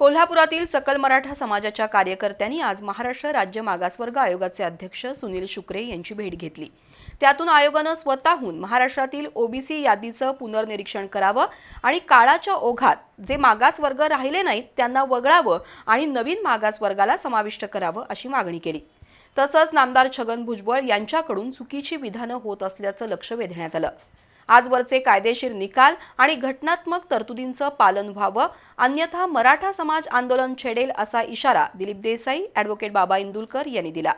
कोल्हापुरातील सकल मराठा समाजाच्या कार्यकर्त्यांनी आज महाराष्ट्र राज्य मागासवर्ग आयोगाचे अध्यक्ष सुनील शुक्रे यांची भेट घेतली. त्यातून आयोगानं स्वतःहून महाराष्ट्रातील ओबीसी यादीचं पुनर्निरीक्षण करावं आणि काळाच्या ओघात जे मागासवर्ग राहिले नाहीत त्यांना वगळावं आणि नवीन मागासवर्गाला समाविष्ट करावं अशी मागणी केली. तसंच नामदार छगन भुजबळ यांच्याकडून चुकीची विधानं होत असल्याचं लक्ष वेधण्यात आलं. आजवरचे कायदेशीर निकाल आणि घटनात्मक तरतुदींचं पालन व्हावं अन्यथा मराठा समाज आंदोलन छेडेल असा इशारा दिलीप देसाई ॲडव्होकेट बाबा इंदुलकर यांनी दिला.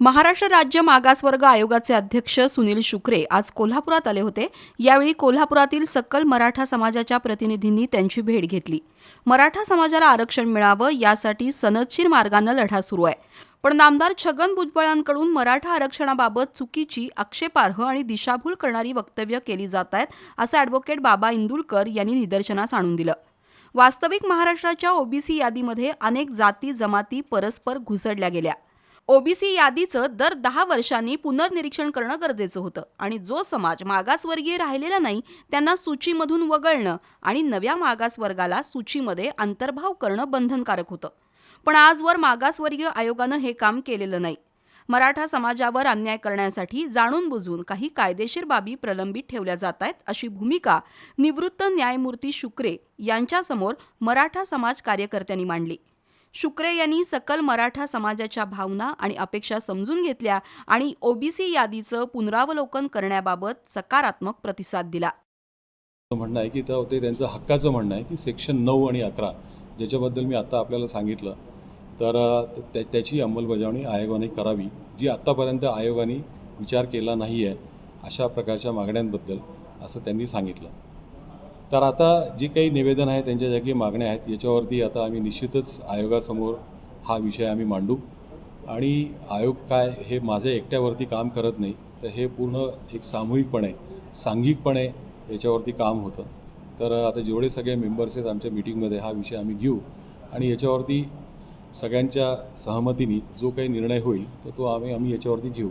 महाराष्ट्र राज्य मागासवर्ग आयोगाचे अध्यक्ष सुनील शुक्रे आज कोल्हापुरात आले होते. यावेळी कोल्हापुरातील सकल मराठा समाजाच्या प्रतिनिधींनी त्यांची भेट घेतली. मराठा समाजाला आरक्षण मिळावं यासाठी सनदशीर मार्गानं लढा सुरू आहे. पण नामदार छगन भुजबळांकडून मराठा आरक्षणाबाबत चुकीची आक्षेपार्ह आणि दिशाभूल करणारी वक्तव्य केली जात आहेत असं ॲडव्होकेट बाबा इंदुलकर यांनी निदर्शनास आणून दिलं. वास्तविक महाराष्ट्राच्या ओबीसी यादीमध्ये अनेक जाती जमाती परस्पर घुसडल्या गेल्या. ओबीसी यादीचं दर दहा वर्षांनी पुनर्निरीक्षण करणं गरजेचं होतं आणि जो समाज मागासवर्गीय राहिलेला नाही त्यांना सूचीमधून वगळणं आणि नव्या मागासवर्गाला सूचीमध्ये अंतर्भाव करणं बंधनकारक होतं. पण आजवर मागासवर्गीय आयोगानं हे काम केलेलं नाही. मराठा समाजावर अन्याय करण्यासाठी जाणून बुजून काही कायदेशीर बाबी प्रलंबित ठेवल्या जात आहेत अशी भूमिका निवृत्त न्यायमूर्ती शुक्रे यांच्यासमोर मराठा समाज कार्यकर्त्यांनी मांडली. शुक्रे यांनी सकल मराठा समाजाच्या भावना आणि अपेक्षा समजून घेतल्या आणि ओबीसी यादीचं पुनरावलोकन करण्याबाबत सकारात्मक प्रतिसाद दिला. म्हणणं आहे की ते त्यांचं हक्काचं म्हणणं आहे की सेक्शन नऊ आणि अकरा ज्याच्याबद्दल मी आता आपल्याला सांगितलं तर त्या- त्याची अंमलबजावणी आयोगाने करावी जी आत्तापर्यंत आयोगाने विचार केला नाही आहे अशा प्रकारच्या मागण्यांबद्दल असं त्यांनी सांगितलं. तर आता जे काही निवेदन आहे त्यांच्या ज्या काही मागण्या आहेत याच्यावरती आता आम्ही निश्चितच आयोगासमोर हा विषय आम्ही मांडू. आणि आयोग काय हे माझ्या एकट्यावरती काम करत नाही तर हे पूर्ण एक सामूहिकपणे सांघिकपणे याच्यावरती काम होतं. तर आता जेवढे सगळे मेंबर्स आहेत आमच्या मीटिंगमध्ये हा विषय आम्ही घेऊ. आणि याच्यावरती सगळ्यांच्या सहमतीने जो काही निर्णय होईल तर तो आम्ही आम्ही याच्यावरती घेऊ.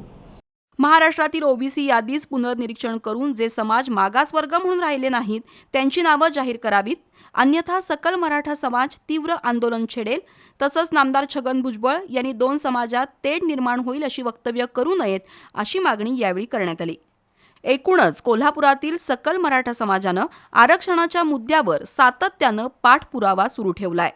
महाराष्ट्रातील ओबीसी यादीच पुनर्निरीक्षण करून जे समाज मागासवर्ग म्हणून राहिले नाहीत त्यांची नावं जाहीर करावीत. अन्यथा सकल मराठा समाज तीव्र आंदोलन छेडेल. तसंच नामदार छगन भुजबळ यांनी दोन समाजात तेढ निर्माण होईल अशी वक्तव्य करू नयेत अशी मागणी यावेळी करण्यात आली. एकूणच कोल्हापुरातील सकल मराठा समाजानं आरक्षणाच्या मुद्द्यावर सातत्यानं पाठपुरावा सुरू ठेवलाय.